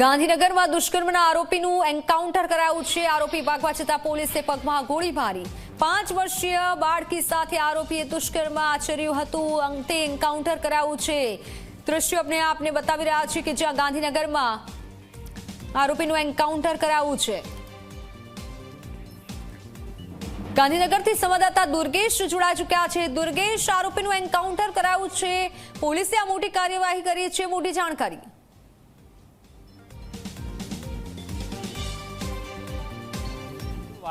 ગાંધીનગરમાં દુષ્કર્મના આરોપીનું એન્કાઉન્ટર કરાયું છે. આરોપી ભાગવા છતાં પોલીસે પગમાં ગોળી મારી. પાંચ વર્ષીય બાળકી સાથે આરોપીએ દુષ્કર્મ આચર્યું હતું. અંતે એન્કાઉન્ટર કરાયું છે. દ્રશ્યો આપણે આપને બતાવી રહ્યા છીએ કે જ્યાં ગાંધીનગરમાં આરોપીનું એન્કાઉન્ટર કરાયું છે. ગાંધીનગરથી સંવાદદાતા દુર્ગેશ જોડાઈ ચુક્યા છે. દુર્ગેશ, આરોપીનું એન્કાઉન્ટર કરાયું છે. પોલીસે આ મોટી કાર્યવાહી કરી છે. મોટી જાણકારી.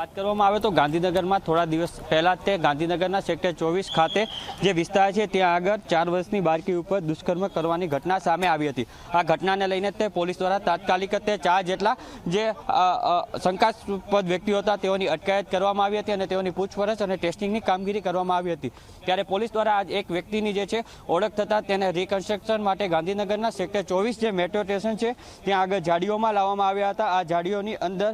વાત કરવામાં આવે તો ગાંધીનગરમાં થોડા દિવસ પહેલાં તે ગાંધીનગરના સેક્ટર ચોવીસ ખાતે જે વિસ્તાર છે ત્યાં આગળ ચાર વર્ષની બાળકી ઉપર દુષ્કર્મ કરવાની ઘટના સામે આવી હતી. આ ઘટનાને લઈને તે પોલીસ દ્વારા તાત્કાલિક તે ચાર જેટલા જે શંકાસ્પદ વ્યક્તિઓ હતા તેઓની અટકાયત કરવામાં આવી હતી અને તેઓની પૂછપરછ અને ટેસ્ટિંગની કામગીરી કરવામાં આવી હતી. ત્યારે પોલીસ દ્વારા આજ એક વ્યક્તિની જે છે ઓળખ થતાં તેને રિકન્સ્ટ્રક્શન માટે ગાંધીનગરના સેક્ટર ચોવીસ જે મેટ્રો સ્ટેશન છે, ત્યાં આગળ જાડીઓમાં લાવવામાં આવ્યા હતા. આ જાડીઓની અંદર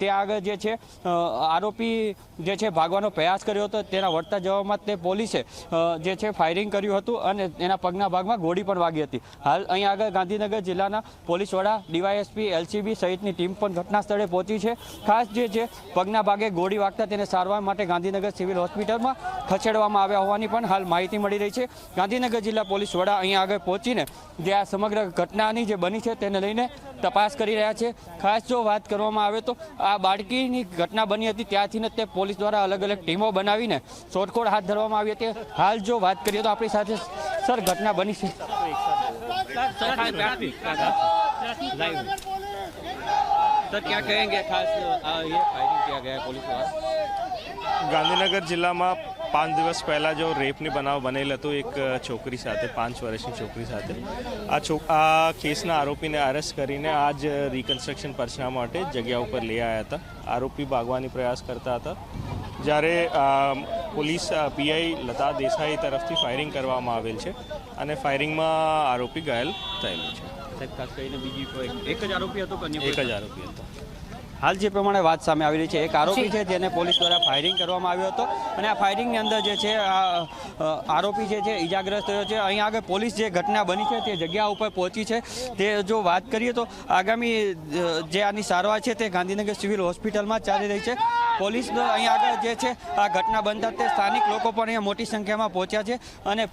ત્યાં આગળ જે છે આરોપી જે છે ભાગવાનો પ્રયાસ કર્યો હતો, તેના વળતા જવાબમાં તે પોલીસે જે છે ફાયરિંગ કર્યું હતું અને એના પગના ભાગમાં ગોળી પણ વાગી હતી. હાલ અહીં આગળ ગાંધીનગર જિલ્લાના પોલીસ વડા, ડીવાયએસપી, એલસીબી સહિતની ટીમ પણ ઘટના સ્થળે પહોંચી છે. ખાસ જે છે પગના ભાગે ગોળી વાગતા તેને સારવાર માટે ગાંધીનગર સિવિલ હોસ્પિટલમાં ખસેડવામાં આવ્યા હોવાની પણ હાલ માહિતી મળી રહી છે. ગાંધીનગર જિલ્લા પોલીસ વડા અહીં આગળ પહોંચીને જે આ સમગ્ર ઘટનાની જે બની છે તેને લઈને તપાસ કરી રહ્યા છે. ખાસ જો વાત કરવામાં આવે તો આ બાળકીની ઘટના ઘટના બની હતી. ત્યાંથી જ તે પોલીસ દ્વારા અલગ અલગ ટીમો બનાવીને શોધખોળ હાથ ધરવામાં આવી હતી. હાલ જો વાત કરીએ તો આપણી સાથે સર ઘટના બની છે. ક્યાં કહેંગે ગાંધીનગર જિલ્લામાં પાંચ દિવસ પહેલાં જો રેપની બનાવ બનેલ હતો એક છોકરી સાથે પાંચ વર્ષની છોકરી સાથે. આ છો આ કેસના આરોપીને અરેસ્ટ કરીને આજ રિકન્સ્ટ્રક્શન પર્ચના માટે જગ્યા ઉપર લઈ આવ્યા હતા. આરોપી ભાગવાની પ્રયાસ કરતા હતા. જ્યારે પોલીસ પીઆઈ લતા દેસાઈ તરફથી ફાયરિંગ કરવામાં આવેલ છે અને ફાયરિંગમાં આરોપી ઘાયલ થયેલો છે. ખાસ કરીને બીજી એક જ આરોપી હતો એક? જ આરોપી હતો. હાલ જે પ્રમાણે વાત સામે આવી રહી છે એક આરોપી છે જેને પોલીસ દ્વારા ફાયરિંગ કરવામાં આવ્યો હતો. અને આ ફાયરિંગની અંદર જે છે આ આરોપી જે છે ઇજાગ્રસ્ત થયો છે. અહીં આગળ પોલીસ જે ઘટના બની છે તે જગ્યા ઉપર પહોંચી છે. તે જો વાત કરીએ તો આગામી જે આની સારવાર છે તે ગાંધીનગર સિવિલ હોસ્પિટલમાં ચાલી રહી છે. પોલીસ અહીં આગળ જે છે, આ ઘટના બનતા તે સ્થાનિક લોકો પણ અહીંયા મોટી સંખ્યામાં પહોંચ્યા છે અને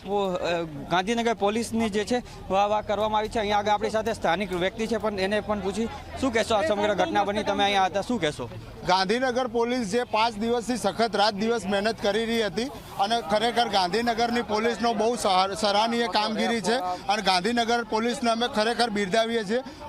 ગાંધીનગર પોલીસની જે છે, વાહ વાહ કરવામાં આવી છે. અહીંયા આગળ આપણી સાથે સ્થાનિક વ્યક્તિ છે પણ એને પણ પૂછી, શું કહેશો આ સમગ્ર ઘટના બની? તમે અહીંયા હતા, શું કહેશો? ગાંધીનગર પોલીસ જે પાંચ દિવસથી સખત રાત દિવસ મહેનત કરી રહી હતી અને ખરેખર ગાંધીનગરની પોલીસનો બહુ સરાહનીય કામગીરી છે અને ગાંધીનગર પોલીસને અમે ખરેખર બિરદાવીએ છીએ અને